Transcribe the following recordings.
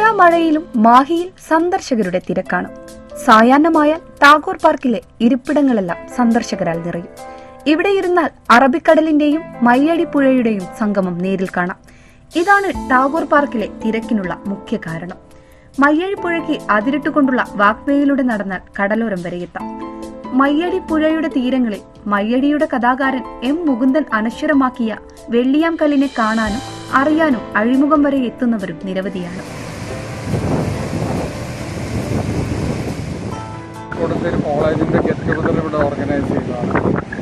മഴയിലും മാഹിയിൽ സന്ദർശകരുടെ തിരക്കാണ്. സായാഹ്നമായാൽ ടാഗോർ പാർക്കിലെ ഇരിപ്പിടങ്ങളെല്ലാം സന്ദർശകരാൽ നിറയും. ഇവിടെ ഇരുന്നാൽ അറബിക്കടലിന്റെയും മയ്യടി പുഴയുടെയും സംഗമം നേരിൽ കാണാം. ഇതാണ് ടാഗോർ പാർക്കിലെ തിരക്കിനുള്ള മുഖ്യ കാരണം. മയ്യഴി പുഴയ്ക്ക് അതിരിട്ടുകൊണ്ടുള്ള വാക്വേയിലൂടെ നടന്നാൽ കടലോരം വരെ എത്താം. മയ്യടി പുഴയുടെ തീരങ്ങളിൽ മയ്യടിയുടെ കഥാകാരൻ എം മുകുന്ദൻ അനശ്വരമാക്കിയ വെള്ളിയാം കല്ലിനെ കാണാനും അറിയാനും അഴിമുഖം വരെ എത്തുന്നവരും നിരവധിയാണ്. കൊടുത്തൊരു കോളേജിന്റെ ഗെറ്റ് ടുഗദർ ഇവിടെ ഓർഗനൈസ് ചെയ്തതാണ്.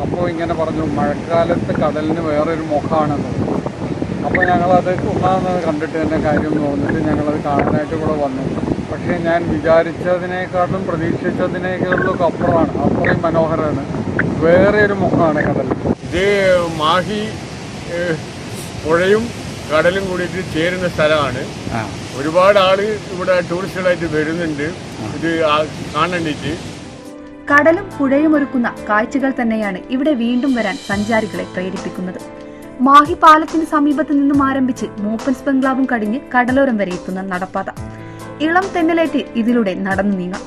അപ്പോൾ ഇങ്ങനെ പറഞ്ഞു മഴക്കാലത്ത് കടലിന് വേറൊരു മുഖമാണെന്ന് അപ്പോൾ ഞങ്ങളത് ഒന്നാമത് കണ്ടിട്ട് തന്നെ കാര്യം തോന്നിട്ട് ഞങ്ങളത് കാണാനായിട്ട് കൂടെ വന്നു. പക്ഷേ ഞാൻ വിചാരിച്ചതിനേക്കാളും പ്രതീക്ഷിച്ചതിനേക്കാളും അപ്പുറമാണ്. അത്രയും മനോഹരമാണ്. വേറെ ഒരു മുഖമാണ് കടൽ. ഇത് മാഹി പുഴയും കടലും കൂടിയിട്ട് ചേരുന്ന സ്ഥലമാണ്. ഒരുപാട് ആൾ ഇവിടെ ടൂറിസ്റ്റുകളായിട്ട് വരുന്നുണ്ട്. ഇത് കാണണ്ടിട്ട് കടലും പുഴയും ഒരുക്കുന്ന കാഴ്ചകൾ തന്നെയാണ് ഇവിടെ വീണ്ടും വരാൻ സഞ്ചാരികളെ പ്രേരിപ്പിക്കുന്നത്. മാഹി പാലത്തിന് സമീപത്ത് നിന്നും ആരംഭിച്ച് മൂപ്പൻസ് ബംഗ്ലാവും കടിഞ്ഞ് കടലോരം വരെ എത്തുന്ന നടപ്പാത. ഇളം തെന്നലേറ്റ് ഇതിലൂടെ നടന്നു നീങ്ങാം.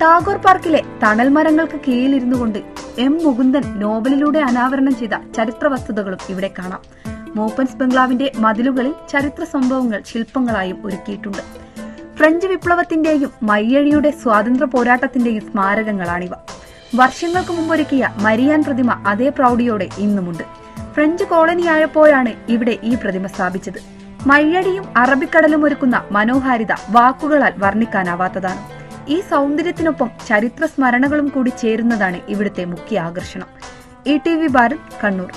ടാഗോർ പാർക്കിലെ തണൽ മരങ്ങൾക്ക് കീഴിലിരുന്നു കൊണ്ട് എം മുകുന്ദൻ നോവലിലൂടെ അനാവരണം ചെയ്ത ചരിത്ര വസ്തുതകളും ഇവിടെ കാണാം. മൂപ്പൻസ് ബംഗ്ലാവിന്റെ മതിലുകളിൽ ചരിത്ര സംഭവങ്ങൾ ശില്പങ്ങളായും ഒരുക്കിയിട്ടുണ്ട്. ഫ്രഞ്ച് വിപ്ലവത്തിന്റെയും മയ്യഴിയുടെ സ്വാതന്ത്ര്യ പോരാട്ടത്തിന്റെയും സ്മാരകങ്ങളാണിവ. വർഷങ്ങൾക്ക് മുമ്പൊരുക്കിയ മരിയാൻ പ്രതിമ അതേ പ്രൗഢിയോടെ ഇന്നുമുണ്ട്. ഫ്രഞ്ച് കോളനിയായപ്പോഴാണ് ഇവിടെ ഈ പ്രതിമ സ്ഥാപിച്ചത്. മയ്യടിയും അറബിക്കടലും ഒരുക്കുന്ന മനോഹാരിത വാക്കുകളാൽ വർണിക്കാനാവാത്തതാണ്. ഈ സൗന്ദര്യത്തിനൊപ്പം ചരിത്ര സ്മരണകളും കൂടി ചേരുന്നതാണ് ഇവിടുത്തെ മുഖ്യ ആകർഷണം. E T V Bharat Kannur.